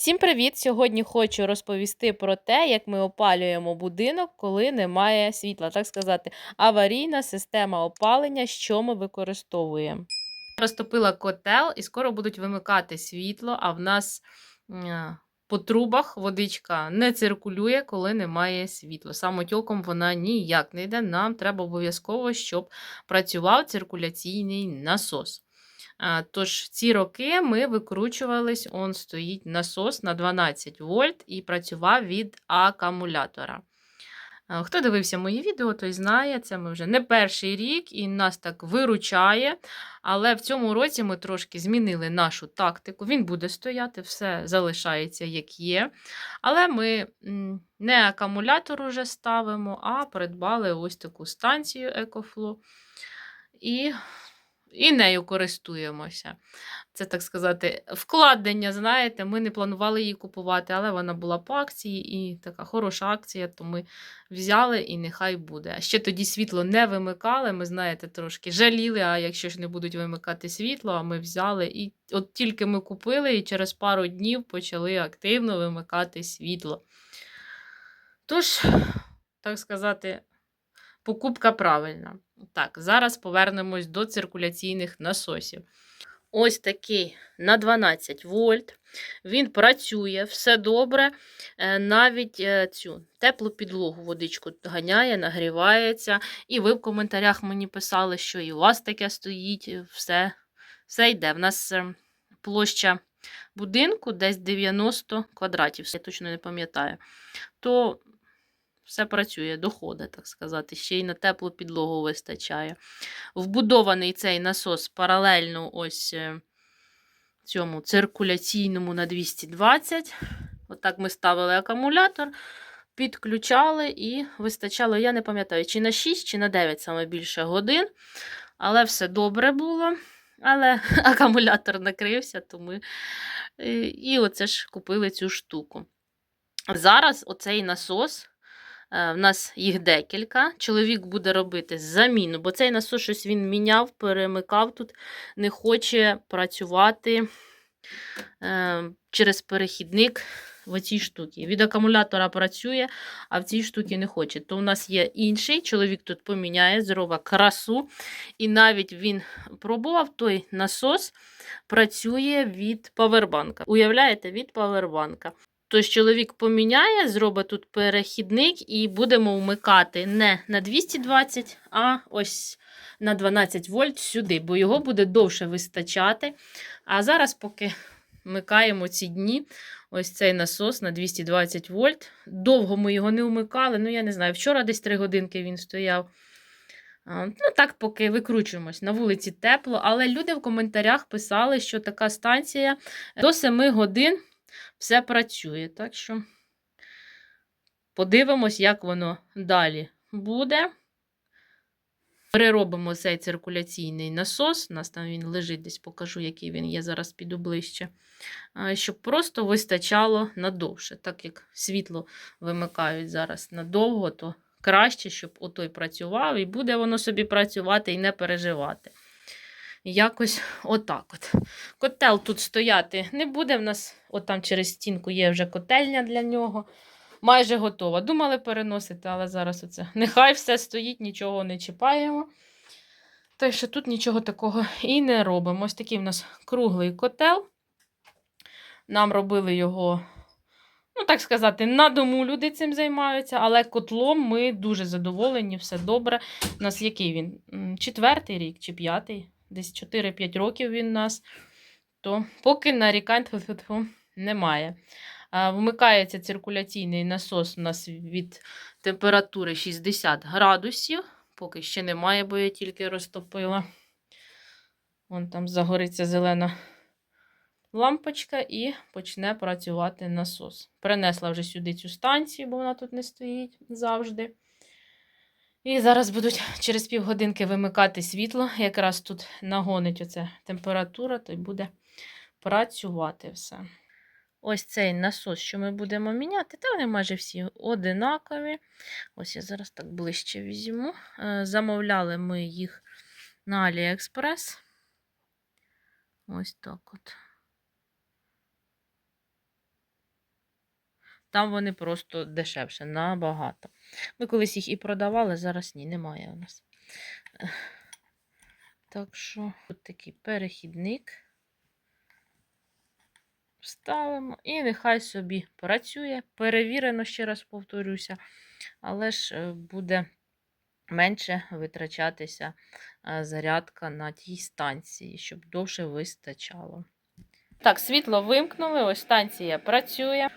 Всім привіт! Сьогодні хочу розповісти про те, як ми опалюємо будинок, коли немає світла, так сказати, аварійна система опалення, що ми використовуємо. Розтопила котел і скоро будуть вимикати світло, а в нас по трубах водичка не циркулює, коли немає світла. Самотьоком вона ніяк не йде. Нам треба обов'язково, щоб працював циркуляційний насос. Тож ці роки ми викручувались, он стоїть насос на 12 вольт і працював від акумулятора. Хто дивився мої відео, той знає, це ми вже не перший рік і нас так виручає. Але в цьому році ми трошки змінили нашу тактику. Він буде стояти, все залишається як є. Але ми не акумулятор уже ставимо, а придбали ось таку станцію EcoFlow. І і нею користуємося. Це, так сказати, вкладення, знаєте, ми не планували її купувати, але вона була по акції і така хороша акція, то ми взяли і нехай буде. А ще тоді світло не вимикали, ми, знаєте, трошки жаліли, а якщо ж не будуть вимикати світло, а ми взяли. І от тільки ми купили, і через пару днів почали активно вимикати світло. Тож, так сказати, покупка правильна. Так, зараз повернемось до циркуляційних насосів. Ось такий на 12 вольт. Він працює, все добре. Е, Навіть е, цю теплу підлогу водичку ганяє, нагрівається. І ви в коментарях мені писали, що і у вас таке стоїть, все, все йде. В нас е, площа будинку десь 90 квадратів, я точно не пам'ятаю. То все працює, доходить, так сказати, ще й на теплу підлогу вистачає. Вбудований цей насос паралельно ось е, цьому циркуляційному на 220. Отак ми ставили акумулятор, підключали і вистачало, я не пам'ятаю, чи на 6, чи на 9 саме більше годин. Але все добре було. Але акумулятор накрився, то ми е, і оце ж купили цю штуку. Зараз оцей насос в нас їх декілька. Чоловік буде робити заміну, бо цей насос щось він міняв, перемикав тут, не хоче працювати е, через перехідник в цій штуці. Від акумулятора працює, а в цій штуці не хоче. То у нас є інший, чоловік тут поміняє, зробить красу. І навіть він пробував той насос, працює від павербанка. Уявляєте, від павербанка. Тож чоловік поміняє, зробить тут перехідник, і будемо вмикати не на 220, а ось на 12 вольт сюди, бо його буде довше вистачати. А зараз, поки вмикаємо ці дні, ось цей насос на 220 вольт. Довго ми його не вмикали. Ну, я не знаю, вчора десь 3 годинки він стояв. Ну, так, поки викручуємось. На вулиці тепло, але люди в коментарях писали, що така станція до 7 годин все працює. Так що подивимось, як воно далі буде. Переробимо цей циркуляційний насос. У нас там він лежить, десь покажу, який він є, зараз піду ближче. Щоб просто вистачало надовше. Так як світло вимикають зараз надовго, то краще, щоб отой працював, і буде воно собі працювати і не переживати. Якось отак от. Котел тут стояти не буде. В нас, от там через стінку є вже котельня для нього. Майже готова. Думали переносити, але зараз оце. Нехай все стоїть, нічого не чіпаємо. Так що тут нічого такого і не робимо. Ось такий в нас круглий котел. Нам робили його, ну, так сказати, на дому люди цим займаються, але котлом ми дуже задоволені, все добре. У нас який він? Четвертий рік чи п'ятий? Десь 4-5 років він нас, то поки нарікань немає. Вмикається циркуляційний насос у нас від температури 60 градусів. Поки ще немає, бо я тільки розтопила. Вон там загориться зелена лампочка і почне працювати насос. Принесла вже сюди цю станцію, бо вона тут не стоїть завжди. І зараз будуть через півгодинки вимикати світло. Якраз тут нагонить оця температура, то й буде працювати все. Ось цей насос, що ми будемо міняти, та вони майже всі одинакові. Ось я зараз так ближче візьму. Е, замовляли ми їх на AliExpress. Ось так от. Там вони просто дешевше, набагато. Ми колись їх і продавали, зараз ні, немає у нас. Так що, тут такий перехідник. Вставимо і нехай собі працює. Перевірено, ще раз повторюся, але ж е, буде менше витрачатися е, зарядка на тій станції, щоб довше вистачало. Так, світло вимкнули, ось станція працює.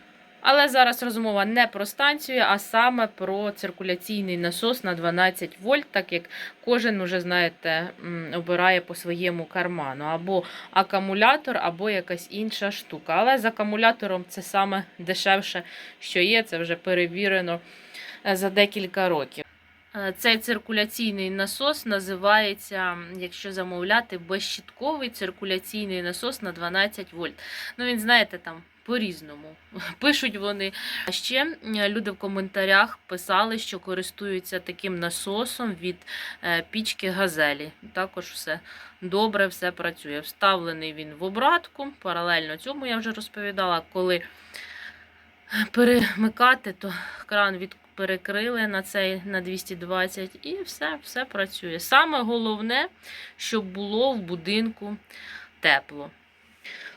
Але зараз розмова не про станцію, а саме про циркуляційний насос на 12 вольт, так як кожен уже, знаєте, обирає по своєму карману. Або акумулятор, або якась інша штука. Але з акумулятором це саме дешевше, що є, це вже перевірено е, за декілька років. Е, Цей циркуляційний насос називається, якщо замовляти, безщітковий циркуляційний насос на 12 вольт. Ну, він, знаєте, там по-різному пишуть вони. А ще люди в коментарях писали, що користуються таким насосом від е, пічки газелі. Також все добре, все працює. Вставлений він в обратку. Паралельно цьому я вже розповідала, коли перемикати, то кран від перекрили на цей на 220 і все, все працює. Саме головне, щоб було в будинку тепло.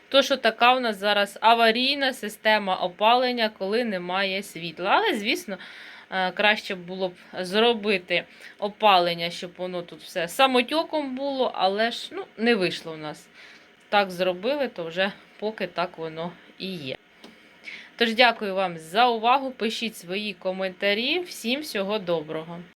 То, що така у нас зараз аварійна система опалення, коли немає світла. Але, звісно, е, краще було б зробити опалення, щоб воно тут все самотьоком було, але ж ну, не вийшло у нас. Так зробили, то вже поки так воно і є. Тож дякую вам за увагу. Пишіть свої коментарі. Всім всього доброго.